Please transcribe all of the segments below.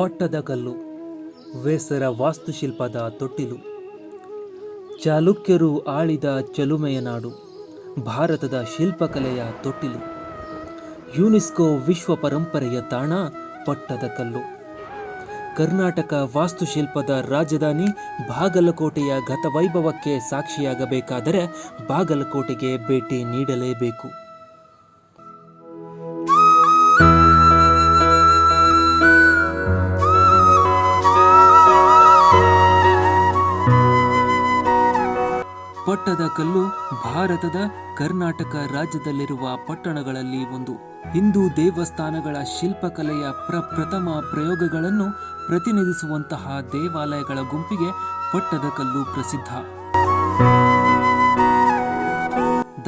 ಪಟ್ಟದಕಲ್ಲು ವೇಸರ ವಾಸ್ತುಶಿಲ್ಪದ ತೊಟ್ಟಿಲು, ಚಾಲುಕ್ಯರು ಆಳಿದ ಚಲುಮೆಯ ನಾಡು, ಭಾರತದ ಶಿಲ್ಪಕಲೆಯ ತೊಟ್ಟಿಲು, ಯುನೆಸ್ಕೋ ವಿಶ್ವ ಪರಂಪರೆಯ ತಾಣ ಪಟ್ಟದಕಲ್ಲು ಕರ್ನಾಟಕ ವಾಸ್ತುಶಿಲ್ಪದ ರಾಜಧಾನಿ ಬಾಗಲಕೋಟೆಯ ಗತವೈಭವಕ್ಕೆ ಸಾಕ್ಷಿಯಾಗಬೇಕಾದರೆ ಬಾಗಲಕೋಟೆಗೆ ಭೇಟಿ ನೀಡಲೇಬೇಕು. ಪಟ್ಟದಕಲ್ಲು ಭಾರತದ ಕರ್ನಾಟಕ ರಾಜ್ಯದಲ್ಲಿರುವ ಪಟ್ಟಣಗಳಲ್ಲಿ ಒಂದು. ಹಿಂದೂ ದೇವಸ್ಥಾನಗಳ ಶಿಲ್ಪಕಲೆಯ ಪ್ರಪ್ರಥಮ ಪ್ರಯೋಗಗಳನ್ನು ಪ್ರತಿನಿಧಿಸುವಂತಹ ದೇವಾಲಯಗಳ ಗುಂಪಿಗೆ ಪಟ್ಟದಕಲ್ಲು ಪ್ರಸಿದ್ಧ.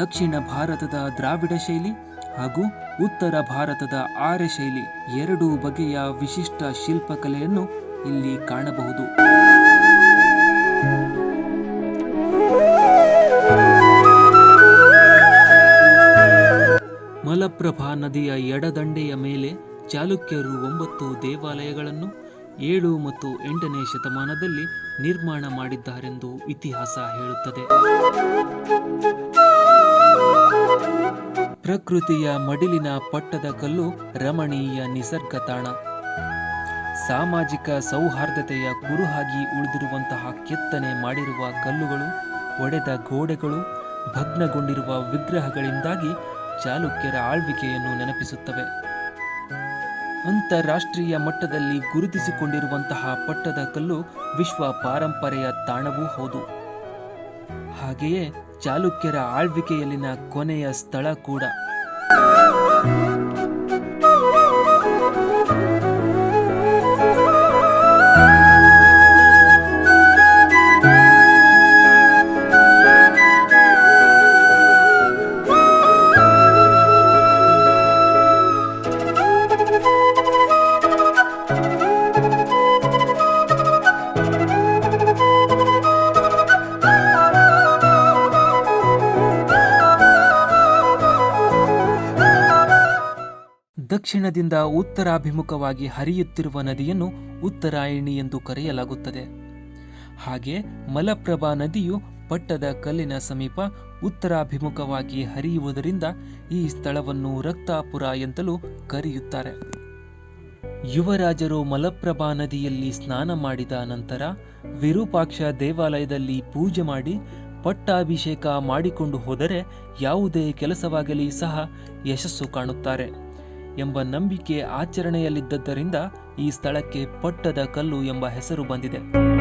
ದಕ್ಷಿಣ ಭಾರತದ ದ್ರಾವಿಡ ಶೈಲಿ ಹಾಗೂ ಉತ್ತರ ಭಾರತದ ಆರ್ಯ ಶೈಲಿ ಎರಡೂ ಬಗೆಯ ವಿಶಿಷ್ಟ ಶಿಲ್ಪಕಲೆಯನ್ನು ಇಲ್ಲಿ ಕಾಣಬಹುದು. ಮಲಪ್ರಭಾ ನದಿಯ ಎಡದಂಡೆಯ ಮೇಲೆ ಚಾಲುಕ್ಯರು ಒಂಬತ್ತು ದೇವಾಲಯಗಳನ್ನು ಏಳು ಮತ್ತು ಎಂಟನೇ ಶತಮಾನದಲ್ಲಿ ನಿರ್ಮಾಣ ಮಾಡಿದ್ದಾರೆಂದು ಇತಿಹಾಸ ಹೇಳುತ್ತದೆ. ಪ್ರಕೃತಿಯ ಮಡಿಲಿನ ಪಟ್ಟದ ಕಲ್ಲು ರಮಣೀಯ ನಿಸರ್ಗ ತಾಣ. ಸಾಮಾಜಿಕ ಸೌಹಾರ್ದತೆಯ ಕುರುಹಾಗಿ ಉಳಿದಿರುವಂತಹ ಕೆತ್ತನೆ ಮಾಡಿರುವ ಕಲ್ಲುಗಳು, ಒಡೆದ ಗೋಡೆಗಳು, ಭಗ್ನಗೊಂಡಿರುವ ವಿಗ್ರಹಗಳಿಂದಾಗಿ ಚಾಲುಕ್ಯರ ಆಳ್ವಿಕೆಯನ್ನು ನೆನಪಿಸುತ್ತವೆ. ಅಂತಾರಾಷ್ಟ್ರೀಯ ಮಟ್ಟದಲ್ಲಿ ಗುರುತಿಸಿಕೊಂಡಿರುವಂತಹ ಪಟ್ಟದ ಕಲ್ಲು ವಿಶ್ವ ಪಾರಂಪರೆಯ ತಾಣವೂ ಹೌದು. ಹಾಗೆಯೇ ಚಾಲುಕ್ಯರ ಆಳ್ವಿಕೆಯಲ್ಲಿನ ಕೊನೆಯ ಸ್ಥಳ ಕೂಡ. ದಕ್ಷಿಣದಿಂದ ಉತ್ತರಾಭಿಮುಖವಾಗಿ ಹರಿಯುತ್ತಿರುವ ನದಿಯನ್ನು ಉತ್ತರಾಯಣಿ ಎಂದು ಕರೆಯಲಾಗುತ್ತದೆ. ಹಾಗೆ ಮಲಪ್ರಭಾ ನದಿಯು ಪಟ್ಟದ ಕಲ್ಲಿನ ಸಮೀಪ ಉತ್ತರಾಭಿಮುಖವಾಗಿ ಹರಿಯುವುದರಿಂದ ಈ ಸ್ಥಳವನ್ನು ರಕ್ತಾಪುರ ಎಂತಲೂ ಕರೆಯುತ್ತಾರೆ. ಯುವರಾಜರು ಮಲಪ್ರಭಾ ನದಿಯಲ್ಲಿ ಸ್ನಾನ ಮಾಡಿದ ನಂತರ ವಿರೂಪಾಕ್ಷ ದೇವಾಲಯದಲ್ಲಿ ಪೂಜೆ ಮಾಡಿ ಪಟ್ಟಾಭಿಷೇಕ ಮಾಡಿಕೊಂಡು ಹೋದರೆ ಯಾವುದೇ ಕೆಲಸವಾಗಲಿ ಸಹ ಯಶಸ್ಸು ಕಾಣುತ್ತಾರೆ. ಎಂಬ ನಂಬಿಕೆ ಆಚರಣೆಯಲ್ಲಿದ್ದರಿಂದ ಈ ಸ್ಥಳಕ್ಕೆ ಪಟ್ಟದ ಕಲ್ಲು ಎಂಬ ಹೆಸರು ಬಂದಿದೆ.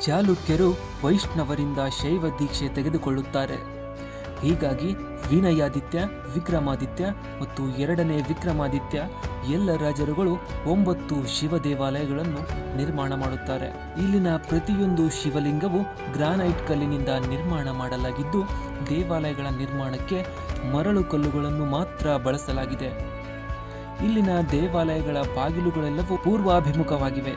ಚಾಲುಕ್ಯರು ವೈಷ್ಣವರಿಂದ ಶೈವ ದೀಕ್ಷೆ ತೆಗೆದುಕೊಳ್ಳುತ್ತಾರೆ. ಹೀಗಾಗಿ ವಿನಯಾದಿತ್ಯ, ವಿಕ್ರಮಾದಿತ್ಯ ಮತ್ತು ಎರಡನೇ ವಿಕ್ರಮಾದಿತ್ಯ ಎಲ್ಲ ರಾಜರುಗಳು ಒಂಬತ್ತು ಶಿವ ದೇವಾಲಯಗಳನ್ನು ನಿರ್ಮಾಣ ಮಾಡುತ್ತಾರೆ. ಇಲ್ಲಿನ ಪ್ರತಿಯೊಂದು ಶಿವಲಿಂಗವು ಗ್ರಾನೈಟ್ ಕಲ್ಲಿನಿಂದ ನಿರ್ಮಾಣ ಮಾಡಲಾಗಿದ್ದು, ದೇವಾಲಯಗಳ ನಿರ್ಮಾಣಕ್ಕೆ ಮರಳು ಕಲ್ಲುಗಳನ್ನು ಮಾತ್ರ ಬಳಸಲಾಗಿದೆ. ಇಲ್ಲಿನ ದೇವಾಲಯಗಳ ಬಾಗಿಲುಗಳೆಲ್ಲವೂ ಪೂರ್ವಾಭಿಮುಖವಾಗಿವೆ.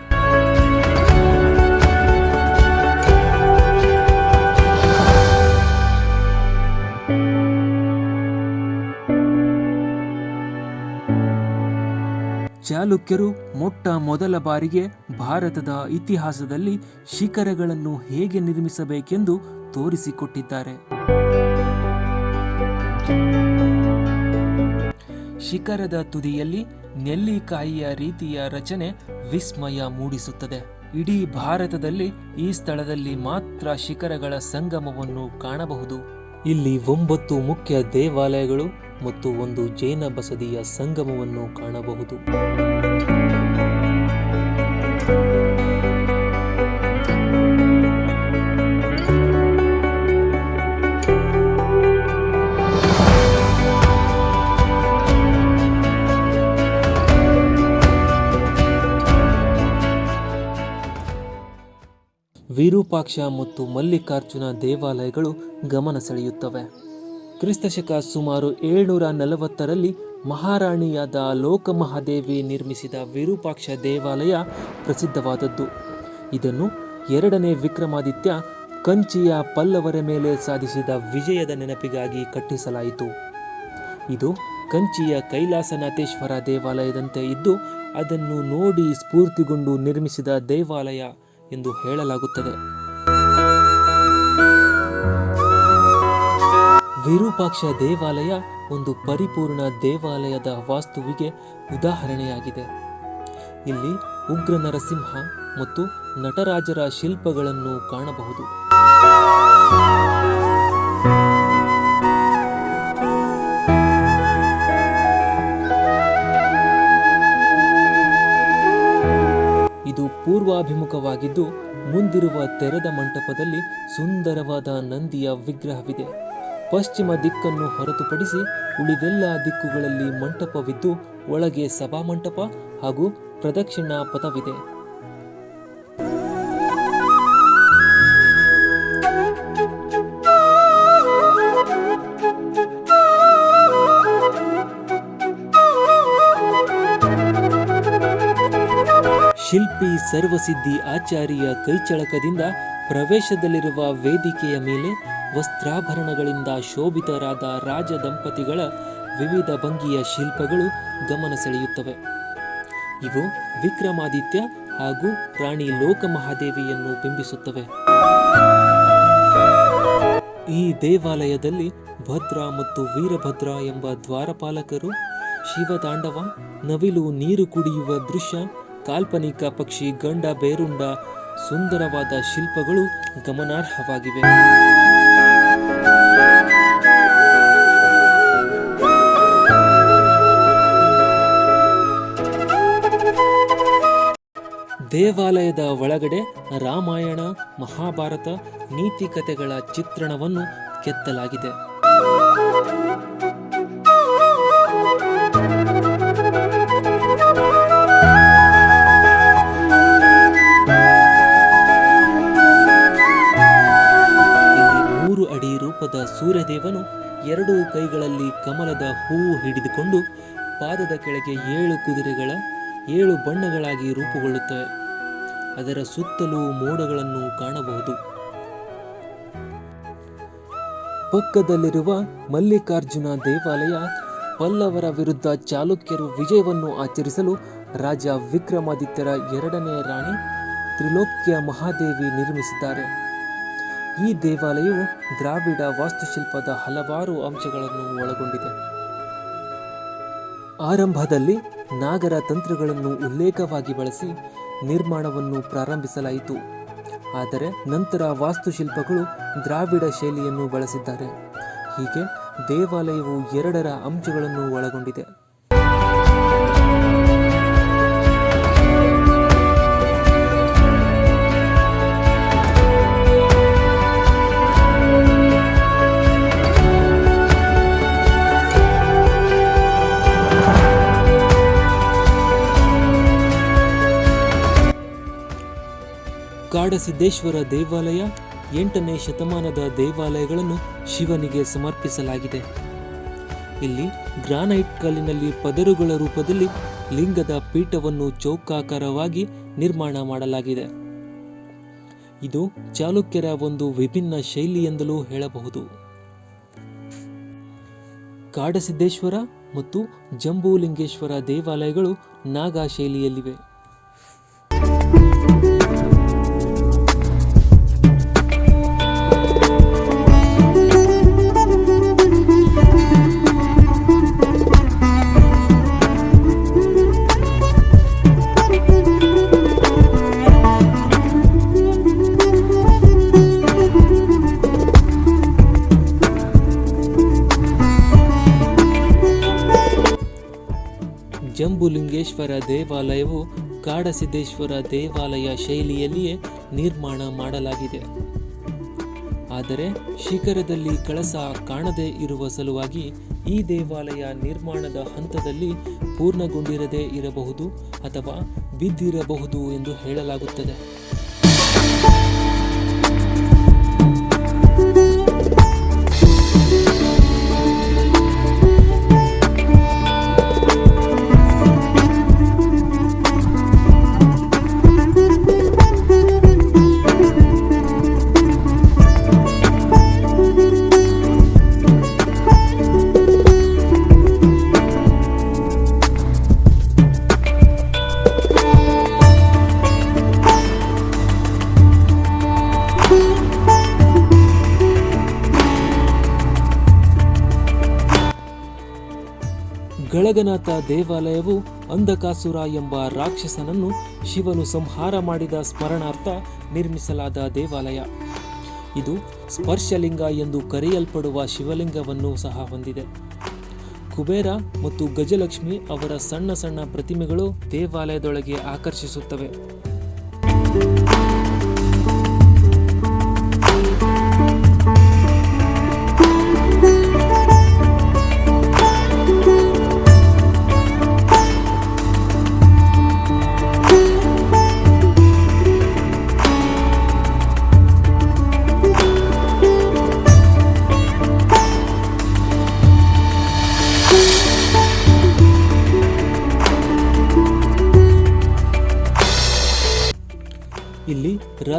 ಚಾಲುಕ್ಯರು ಮೊಟ್ಟ ಮೊದಲ ಬಾರಿಗೆ ಭಾರತದ ಇತಿಹಾಸದಲ್ಲಿ ಶಿಖರಗಳನ್ನು ಹೇಗೆ ನಿರ್ಮಿಸಬೇಕೆಂದು ತೋರಿಸಿಕೊಟ್ಟಿದ್ದಾರೆ. ಶಿಖರದ ತುದಿಯಲ್ಲಿ ನೆಲ್ಲಿಕಾಯಿಯ ರೀತಿಯ ರಚನೆ ವಿಸ್ಮಯ ಮೂಡಿಸುತ್ತದೆ. ಇಡೀ ಭಾರತದಲ್ಲಿ ಈ ಸ್ಥಳದಲ್ಲಿ ಮಾತ್ರ ಶಿಖರಗಳ ಸಂಗಮವನ್ನು ಕಾಣಬಹುದು. ಇಲ್ಲಿ ಒಂಬತ್ತು ಮುಖ್ಯ ದೇವಾಲಯಗಳು ಮತ್ತು ಒಂದು ಜೈನ ಬಸದಿಯ ಸಂಗಮವನ್ನು ಕಾಣಬಹುದು. ವಿರೂಪಾಕ್ಷ ಮತ್ತು ಮಲ್ಲಿಕಾರ್ಜುನ ದೇವಾಲಯಗಳು ಗಮನ ಸೆಳೆಯುತ್ತವೆ. ಕ್ರಿಸ್ತಶಕ ಸುಮಾರು ಏಳ್ನೂರ ನಲವತ್ತರಲ್ಲಿ ಮಹಾರಾಣಿಯಾದ ಲೋಕಮಹಾದೇವಿ ನಿರ್ಮಿಸಿದ ವಿರೂಪಾಕ್ಷ ದೇವಾಲಯ ಪ್ರಸಿದ್ಧವಾದದ್ದು. ಇದನ್ನು ಎರಡನೇ ವಿಕ್ರಮಾದಿತ್ಯ ಕಂಚಿಯ ಪಲ್ಲವರ ಮೇಲೆ ಸಾಧಿಸಿದ ವಿಜಯದ ನೆನಪಿಗಾಗಿ ಕಟ್ಟಿಸಲಾಯಿತು. ಇದು ಕಂಚಿಯ ಕೈಲಾಸನಾಥೇಶ್ವರ ದೇವಾಲಯದಂತೆ ಇದ್ದು, ಅದನ್ನು ನೋಡಿ ಸ್ಫೂರ್ತಿಗೊಂಡು ನಿರ್ಮಿಸಿದ ದೇವಾಲಯ. ಎಂದು ಹೇಳಲಾಗುತ್ತದೆ. ವಿರೂಪಾಕ್ಷ ದೇವಾಲಯ ಒಂದು ಪರಿಪೂರ್ಣ ದೇವಾಲಯದ ವಾಸ್ತುವಿಗೆ ಉದಾಹರಣೆಯಾಗಿದೆ. ಇಲ್ಲಿ ಉಗ್ರ ನರಸಿಂಹ ಮತ್ತು ನಟರಾಜರ ಶಿಲ್ಪಗಳನ್ನು ಕಾಣಬಹುದು. ಪೂರ್ವಾಭಿಮುಖವಾಗಿದ್ದು, ಮುಂದಿರುವ ತೆರೆದ ಮಂಟಪದಲ್ಲಿ ಸುಂದರವಾದ ನಂದಿಯ ವಿಗ್ರಹವಿದೆ. ಪಶ್ಚಿಮ ದಿಕ್ಕನ್ನು ಹೊರತುಪಡಿಸಿ ಉಳಿದೆಲ್ಲ ದಿಕ್ಕುಗಳಲ್ಲಿ ಮಂಟಪವಿದ್ದು, ಒಳಗೆ ಸಭಾಮಂಟಪ ಹಾಗೂ ಪ್ರದಕ್ಷಿಣಾ ಪಥವಿದೆ ಶಿಲ್ಪಿ ಸರ್ವಸಿದ್ಧಿ ಆಚಾರ್ಯ ಕೈಚಳಕದಿಂದ ಪ್ರವೇಶದಲ್ಲಿರುವ ವೇದಿಕೆಯ ಮೇಲೆ ವಸ್ತ್ರಾಭರಣಗಳಿಂದ ಶೋಭಿತರಾದ ರಾಜ ದಂಪತಿಗಳ ವಿವಿಧ ಭಂಗಿಯ ಶಿಲ್ಪಗಳು ಗಮನ ಸೆಳೆಯುತ್ತವೆ. ಇವು ವಿಕ್ರಮಾದಿತ್ಯ ಹಾಗೂ ರಾಣಿ ಲೋಕಮಹಾದೇವಿಯನ್ನು ಬಿಂಬಿಸುತ್ತವೆ. ಈ ದೇವಾಲಯದಲ್ಲಿ ಭದ್ರ ಮತ್ತು ವೀರಭದ್ರ ಎಂಬ ದ್ವಾರಪಾಲಕರು, ಶಿವತಾಂಡವ, ನವಿಲು ನೀರು ಕುಡಿಯುವ ದೃಶ್ಯ ಕಾಲ್ಪನಿಕ ಪಕ್ಷಿ ಗಂಡ ಬೇರುಂಡ ಸುಂದರವಾದ ಶಿಲ್ಪಗಳು ಗಮನಾರ್ಹವಾಗಿವೆ. ದೇವಾಲಯದ ಒಳಗಡೆ ರಾಮಾಯಣ, ಮಹಾಭಾರತ, ನೀತಿ ಕಥೆಗಳ ಚಿತ್ರಣವನ್ನು ಕೆತ್ತಲಾಗಿದೆ. ರೂಪದ ಸೂರ್ಯದೇವನು ಎರಡೂ ಕೈಗಳಲ್ಲಿ ಕಮಲದ ಹೂವು ಹಿಡಿದುಕೊಂಡು ಪಾದದ ಕೆಳಗೆ ಏಳು ಕುದುರೆಗಳ, ಏಳು ಬಣ್ಣಗಳಾಗಿ ರೂಪುಗೊಳ್ಳುತ್ತವೆ. ಅದರ ಸುತ್ತಲೂ ಮೋಡಗಳನ್ನು ಕಾಣಬಹುದು. ಪಕ್ಕದಲ್ಲಿರುವ ಮಲ್ಲಿಕಾರ್ಜುನ ದೇವಾಲಯ ಪಲ್ಲವರ ವಿರುದ್ಧ ಚಾಲುಕ್ಯರು ವಿಜಯವನ್ನು ಆಚರಿಸಲು ರಾಜ ವಿಕ್ರಮಾದಿತ್ಯರ ಎರಡನೇ ರಾಣಿ ತ್ರಿಲೋಕ್ಯ ಮಹಾದೇವಿ ನಿರ್ಮಿಸಿದ್ದಾರೆ. ಈ ದೇವಾಲಯವು ದ್ರಾವಿಡ ವಾಸ್ತುಶಿಲ್ಪದ ಹಲವಾರು ಅಂಶಗಳನ್ನು ಒಳಗೊಂಡಿದೆ. ಆರಂಭದಲ್ಲಿ ನಾಗರ ತಂತ್ರಗಳನ್ನು ಉಲ್ಲೇಖವಾಗಿ ಬಳಸಿ ನಿರ್ಮಾಣವನ್ನು ಪ್ರಾರಂಭಿಸಲಾಯಿತು. ಆದರೆ ನಂತರ ವಾಸ್ತುಶಿಲ್ಪಗಳು ದ್ರಾವಿಡ ಶೈಲಿಯನ್ನು ಬಳಸಿದ್ದಾರೆ. ಹೀಗೆ ದೇವಾಲಯವು ಎರಡರ ಅಂಶಗಳನ್ನು ಒಳಗೊಂಡಿದೆ. ಕಾಡಸಿದ್ದೇಶ್ವರ ದೇವಾಲಯ ಎಂಟನೇ ಶತಮಾನದ ದೇವಾಲಯಗಳನ್ನು ಶಿವನಿಗೆ ಸಮರ್ಪಿಸಲಾಗಿದೆ. ಇಲ್ಲಿ ಗ್ರಾನೈಟ್ ಕಲ್ಲಿನಲ್ಲಿ ಪದರುಗಳ ರೂಪದಲ್ಲಿ ಲಿಂಗದ ಪೀಠವನ್ನು ಚೌಕಾಕಾರವಾಗಿ ನಿರ್ಮಾಣ ಮಾಡಲಾಗಿದೆ. ಇದು ಚಾಲುಕ್ಯರ ಒಂದು ವಿಭಿನ್ನ ಶೈಲಿ ಎಂದಲೂ ಹೇಳಬಹುದು. ಕಾಡಸಿದ್ದೇಶ್ವರ ಮತ್ತು ಜಂಬೂಲಿಂಗೇಶ್ವರ ದೇವಾಲಯಗಳು ನಾಗಾ ಶೈಲಿಯಲ್ಲಿವೆ. ಜಂಬುಲಿಂಗೇಶ್ವರ ದೇವಾಲಯವು ಕಾಡಸಿದ್ದೇಶ್ವರ ದೇವಾಲಯ ಶೈಲಿಯಲ್ಲಿಯೇ ನಿರ್ಮಾಣ ಮಾಡಲಾಗಿದೆ. ಆದರೆ ಶಿಖರದಲ್ಲಿ ಕಳಸ ಕಾಣದೇ ಇರುವ ಸಲುವಾಗಿ ಈ ದೇವಾಲಯ ನಿರ್ಮಾಣದ ಹಂತದಲ್ಲಿ ಪೂರ್ಣಗೊಂಡಿರದೇ ಇರಬಹುದು ಅಥವಾ ಬಿದ್ದಿರಬಹುದು ಎಂದು ಹೇಳಲಾಗುತ್ತದೆ. ದೇವಾಲಯವು ಅಂಧಕಾಸುರ ಎಂಬ ರಾಕ್ಷಸನನ್ನು ಶಿವನು ಸಂಹಾರ ಮಾಡಿದ ಸ್ಮರಣಾರ್ಥ ನಿರ್ಮಿಸಲಾದ ದೇವಾಲಯ. ಇದು ಸ್ಪರ್ಶಲಿಂಗ ಎಂದು ಕರೆಯಲ್ಪಡುವ ಶಿವಲಿಂಗವನ್ನು ಸಹ ಹೊಂದಿದೆ. ಕುಬೇರ ಮತ್ತು ಗಜಲಕ್ಷ್ಮಿ ಅವರ ಸಣ್ಣ ಸಣ್ಣ ಪ್ರತಿಮೆಗಳು ದೇವಾಲಯದೊಳಗೆ ಆಕರ್ಷಿಸುತ್ತವೆ.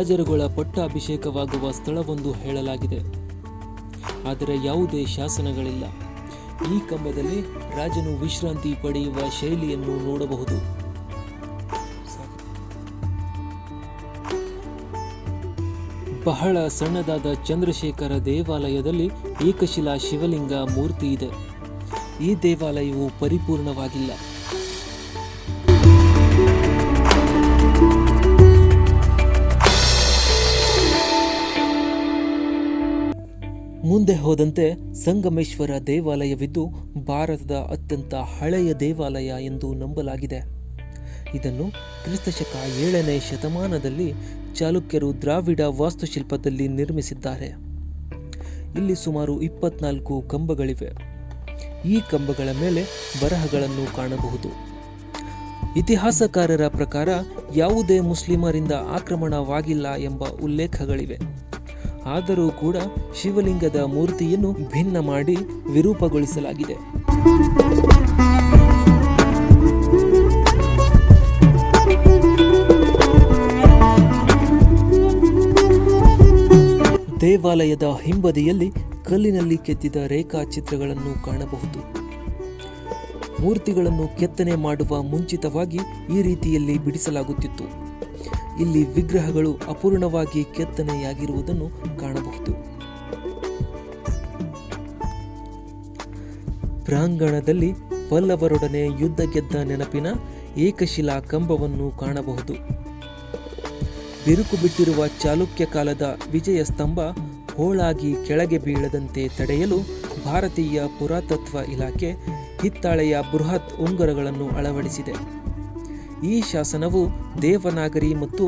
ರಾಜರುಗಳ ಪಟ್ಟಾಭಿಷೇಕವಾಗುವ ಸ್ಥಳವೊಂದು ಹೇಳಲಾಗಿದೆ. ಆದರೆ ಯಾವುದೇ ಶಾಸನಗಳಿಲ್ಲ. ಈ ಕಂಬದಲ್ಲಿ ರಾಜನು ವಿಶ್ರಾಂತಿ ಪಡೆಯುವ ಶೈಲಿಯನ್ನು ನೋಡಬಹುದು. ಬಹಳ ಸಣ್ಣದಾದ ಚಂದ್ರಶೇಖರ ದೇವಾಲಯದಲ್ಲಿ ಏಕಶಿಲಾ ಶಿವಲಿಂಗ ಮೂರ್ತಿ ಇದೆ. ಈ ದೇವಾಲಯವು ಪರಿಪೂರ್ಣವಾಗಿಲ್ಲ. ಮುಂದೆ ಹೋದಂತೆ ಸಂಗಮೇಶ್ವರ ದೇವಾಲಯವಿದ್ದು ಭಾರತದ ಅತ್ಯಂತ ಹಳೆಯ ದೇವಾಲಯ ಎಂದು ನಂಬಲಾಗಿದೆ. ಇದನ್ನು ಕ್ರಿಸ್ತಶಕ ಏಳನೇ ಶತಮಾನದಲ್ಲಿ ಚಾಲುಕ್ಯರು ದ್ರಾವಿಡ ವಾಸ್ತುಶಿಲ್ಪದಲ್ಲಿ ನಿರ್ಮಿಸಿದ್ದಾರೆ. ಇಲ್ಲಿ ಸುಮಾರು ಇಪ್ಪತ್ನಾಲ್ಕು ಕಂಬಗಳಿವೆ. ಈ ಕಂಬಗಳ ಮೇಲೆ ಬರಹಗಳನ್ನು ಕಾಣಬಹುದು. ಇತಿಹಾಸಕಾರರ ಪ್ರಕಾರ ಯಾವುದೇ ಮುಸ್ಲಿಮರಿಂದ ಆಕ್ರಮಣವಾಗಿಲ್ಲ ಎಂಬ ಉಲ್ಲೇಖಗಳಿವೆ. ಆದರೂ ಕೂಡ ಶಿವಲಿಂಗದ ಮೂರ್ತಿಯನ್ನು ಭಿನ್ನ ಮಾಡಿ ವಿರೂಪಗೊಳಿಸಲಾಗಿದೆ. ದೇವಾಲಯದ ಹಿಂಬದಿಯಲ್ಲಿ ಕಲ್ಲಿನಲ್ಲಿ ಕೆತ್ತಿದ ರೇಖಾಚಿತ್ರಗಳನ್ನು ಕಾಣಬಹುದು. ಮೂರ್ತಿಗಳನ್ನು ಕೆತ್ತನೆ ಮಾಡುವ ಮುಂಚಿತವಾಗಿ ಈ ರೀತಿಯಲ್ಲಿ ಬಿಡಿಸಲಾಗುತ್ತಿತ್ತು. ಇಲ್ಲಿ ವಿಗ್ರಹಗಳು ಅಪೂರ್ಣವಾಗಿ ಕೆತ್ತನೆಯಾಗಿರುವುದನ್ನು ಕಾಣಬಹುದು. ಪ್ರಾಂಗಣದಲ್ಲಿ ಪಲ್ಲವರೊಡನೆ ಯುದ್ಧ ಗೆದ್ದ ನೆನಪಿನ ಏಕಶಿಲಾ ಕಂಬವನ್ನು ಕಾಣಬಹುದು. ಬಿರುಕು ಬಿಟ್ಟಿರುವ ಚಾಲುಕ್ಯ ಕಾಲದ ವಿಜಯ ಸ್ತಂಭ ಹೋಳಾಗಿ ಕೆಳಗೆ ಬೀಳದಂತೆ ತಡೆಯಲು ಭಾರತೀಯ ಪುರಾತತ್ವ ಇಲಾಖೆ ಹಿತ್ತಾಳೆಯ ಬೃಹತ್ ಉಂಗುರಗಳನ್ನು ಅಳವಡಿಸಿದೆ. ಈ ಶಾಸನವು ದೇವನಾಗರಿ ಮತ್ತು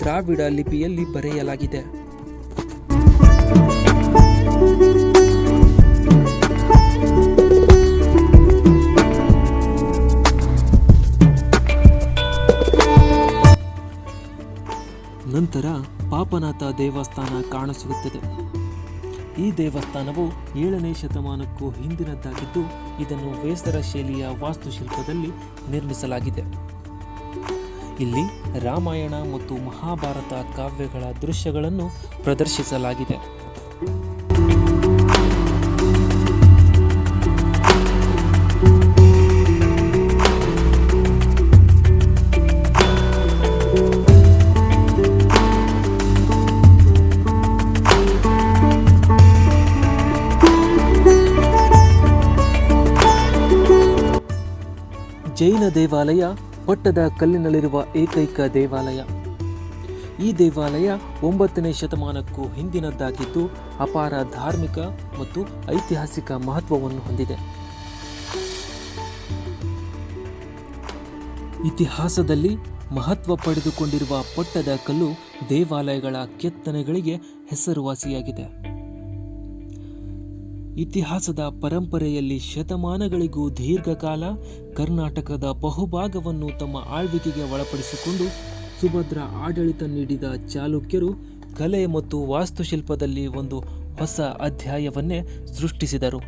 ದ್ರಾವಿಡ ಲಿಪಿಯಲ್ಲಿ ಬರೆಯಲಾಗಿದೆ. ನಂತರ ಪಾಪನಾಥ ದೇವಸ್ಥಾನ ಕಾಣಸಿಗುತ್ತದೆ ಈ ದೇವಸ್ಥಾನವು ಏಳನೇ ಶತಮಾನಕ್ಕೂ ಹಿಂದಿನದ್ದಾಗಿದ್ದು, ಇದನ್ನು ವೇಸರ ಶೈಲಿಯ ವಾಸ್ತುಶಿಲ್ಪದಲ್ಲಿ ನಿರ್ಮಿಸಲಾಗಿದೆ. ಇಲ್ಲಿ ರಾಮಾಯಣ ಮತ್ತು ಮಹಾಭಾರತ ಕಾವ್ಯಗಳ ದೃಶ್ಯಗಳನ್ನು ಪ್ರದರ್ಶಿಸಲಾಗಿದೆ. ಜೈನ ದೇವಾಲಯ ಪಟ್ಟದ ಕಲ್ಲಿನಲ್ಲಿರುವ ಏಕೈಕ ದೇವಾಲಯ. ಈ ದೇವಾಲಯ ಒಂಬತ್ತನೇ ಶತಮಾನಕ್ಕೂ ಹಿಂದಿನದ್ದಾಗಿದ್ದು ಅಪಾರ ಧಾರ್ಮಿಕ ಮತ್ತು ಐತಿಹಾಸಿಕ ಮಹತ್ವವನ್ನು ಹೊಂದಿದೆ. ಇತಿಹಾಸದಲ್ಲಿ ಮಹತ್ವ ಪಡೆದುಕೊಂಡಿರುವ ಪಟ್ಟದ ಕಲ್ಲು ದೇವಾಲಯಗಳ ಕೆತ್ತನೆಗಳಿಗೆ ಹೆಸರುವಾಸಿಯಾಗಿದೆ. ಇತಿಹಾಸದ ಪರಂಪರೆಯಲ್ಲಿ ಶತಮಾನಗಳಿಗೂ ದೀರ್ಘಕಾಲ ಕರ್ನಾಟಕದ ಬಹುಭಾಗವನ್ನು ತಮ್ಮ ಆಳ್ವಿಕೆಗೆ ಒಳಪಡಿಸಿಕೊಂಡು ಸುಭದ್ರ ಆಡಳಿತ ನೀಡಿದ ಚಾಲುಕ್ಯರು ಕಲೆ ಮತ್ತು ವಾಸ್ತುಶಿಲ್ಪದಲ್ಲಿ ಒಂದು ಹೊಸ ಅಧ್ಯಾಯವನ್ನೇ ಸೃಷ್ಟಿಸಿದರು.